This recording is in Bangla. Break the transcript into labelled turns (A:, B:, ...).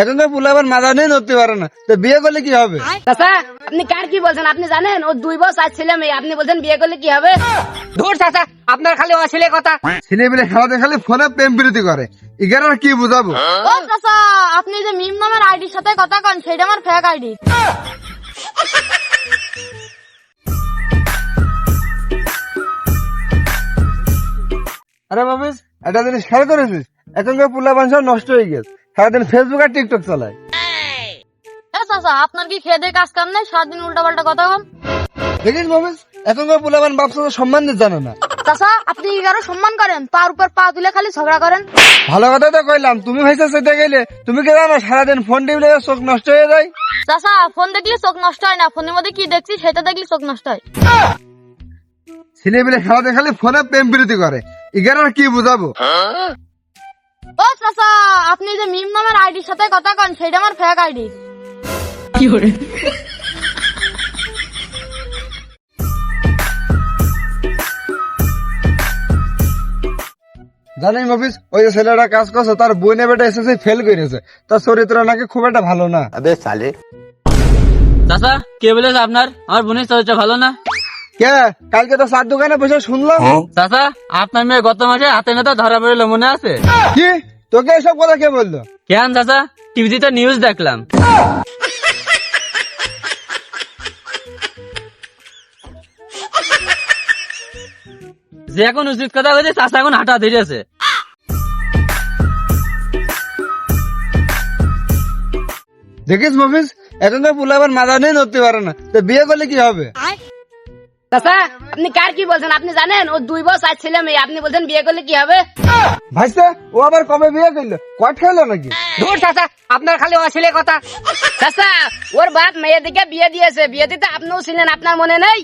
A: এখন তো পুলাবার মাজা নেই নড়তে পারে না। তো বিয়ে করলে কি হবে?
B: চাচা আপনি কার কি বলছেন? আপনি জানেন? ও দুই বছর আজ ছেলে মেয়ে। আপনি বলছেন বিয়ে করলে কি হবে?
C: ধুর চাচা আপনার খালি অছিলে কথা।
A: ছেলে পেলে খেলাতে খালি ফোনে প্রেম প্রীতি করে। এগারো কি বুঝাবো?
D: ও চাচা আপনি যে মিম নামের আইডির সাথে কথা কন সেটা আমার ফেক আইডি।
A: আরে বাবিস একটা জিনিস খেয়াল করেছিস? এখনকার পুলাবান সব নষ্ট হয়ে গেছে। সারাদিন ফেসবুক আর টিকটক চালায়
D: চাচা আপনার কি খেয়ে দিয়ে কাজ কাম নেই? সারাদিন উল্টা পাল্টা কথা কন
A: দেখিস এখনকার পুলাবান বাপসা সম্মান দিতে জানে না।
D: চাচা আপনি কি কারও সম্মান করেন? পার উপর পা তুলে খালি ঝগড়া করেন।
A: ভালো কথা তো কইলাম তুমি ভাইসা সেটা গেলে তুমি কি জানো সারাদিন ফোন টিপলে চোখ নষ্ট হয়ে যায়?
D: চাচা ফোন দেখলে চোখ নষ্ট হয় না। ফোনের মধ্যে কি দেখছি সেটা দেখলে চোখ নষ্ট হয়।
A: ছেলে পেলে খেলাতে খালি ফোনে প্রেম প্রীতি করে। এগারো কি বুঝাবো?
D: ও চাচা আপনি যে মিম নামের আইডির সাথে কথা কন সেটা আমার ফেক আইডি।
A: জানি মফিস ওই যে ছেলেটা কাজ করছে তার বইনে বেটা এসেছে ফেল করেছে। তার চরিত্র নাকি খুব একটা ভালো না।
C: চাচা কে বলেছে আপনার? আমার বোনের চরিত্র ভালো না।
A: কে? কালকে তো চার দোকানে বসে শুনলাম।
C: চাচা আপনার মেয়ে গত মাসে হাতে নেতা ধরা পড়ল মনে আছে?
A: কি? তোকে এসব কথা কে বলল?
C: কেন চাচা? টিভিতে তো নিউজ দেখলাম। যে এখন উচিত কথা বলছে চাচা এখন হাঁটা ধরেছে
A: দেখিস মফিস এখনকার পুলাবার মাথা নেই ধরতে পারে না। তো বিয়ে করলে কি হবে?
B: চাচা আপনি কার কি বলছেন? আপনি জানেন ও দুই বছর আর ছেলে মেয়ে। আপনি বলছেন বিয়ে করলে কি হবে?
A: ভাইসা ও আবার কবে বিয়ে করল? কট খেলো নাকি?
C: ধুর চাচা আপনার খালি অশ্লীল কথা।
B: চাচা ওর বাপ মেয়ের দিকে বিয়ে দিয়েছে। বিয়ে দিতে আপনিও ছিলেন আপনার মনে নেই?